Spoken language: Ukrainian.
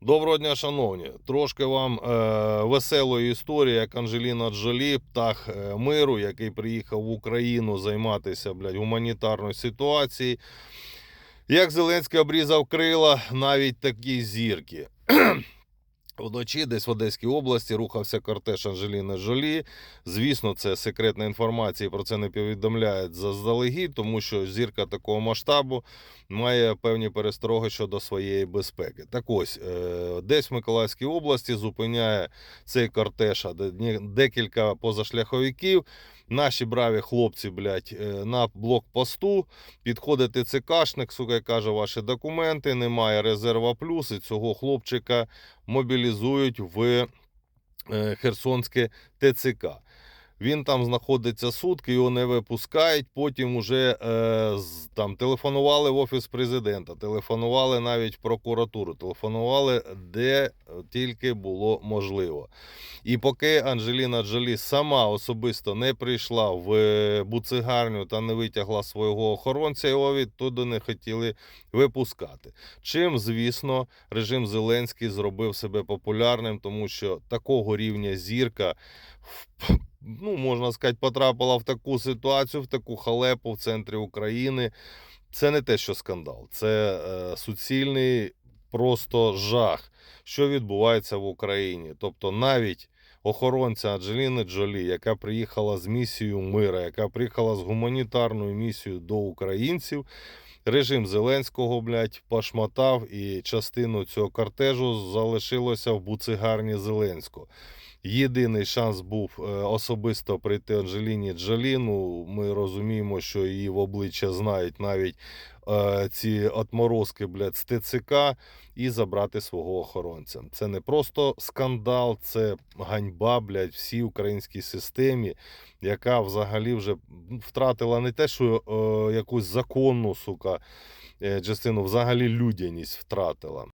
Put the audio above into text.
Доброго дня, шановні. Трошки вам е, веселої історії, як Анджеліна Джолі, птах е, миру, який приїхав в Україну займатися блядь, гуманітарною ситуацією. Як Зеленський обрізав крила, навіть такі зірки. Вночі десь в Одеській області рухався кортеж Анджеліни Джолі. Звісно, це секретна інформація, про це не повідомляють заздалегідь, тому що зірка такого масштабу має певні перестороги щодо своєї безпеки. Так ось, е, десь в Миколаївській області зупиняє цей кортеж декілька позашляховиків. Наші браві хлопці, блядь, е, на блокпосту. Підходить ТЦКшник, сука, каже, ваші документи, немає резерва плюс, і цього хлопчика мобілізують в е, Херсонське ТЦК. Він там знаходиться сутки, його не випускають. Потім уже е, там телефонували в офіс президента, телефонували навіть в прокуратуру, телефонували де тільки було можливо. І поки Анджеліна Джолі сама особисто не прийшла в е, буцигарню та не витягла свого охоронця, його відтуди не хотіли випускати. Чим, звісно, режим Зеленський зробив себе популярним, тому що такого рівня зірка, ну можна сказати, потрапила в таку ситуацію, в таку халепу в центрі України. Це не те, що скандал, це е, суцільний просто жах, що відбувається в Україні. Тобто, навіть охоронця Анджеліни Джолі, яка приїхала з місією мира, яка приїхала з гуманітарною місією до українців. Режим Зеленського, блядь, пошматав, і частину цього кортежу залишилося в буцигарні Зеленського. Єдиний шанс був е, особисто прийти Анджеліні Джолі. Ну, ми розуміємо, що її в обличчя знають навіть е, ці отморозки, блядь, з ТЦК і забрати свого охоронця. Це не просто скандал, це ганьба, блядь, всій українській системі, яка взагалі вже втратила не те, що е, якусь законну, сука, е, частину, взагалі людяність втратила.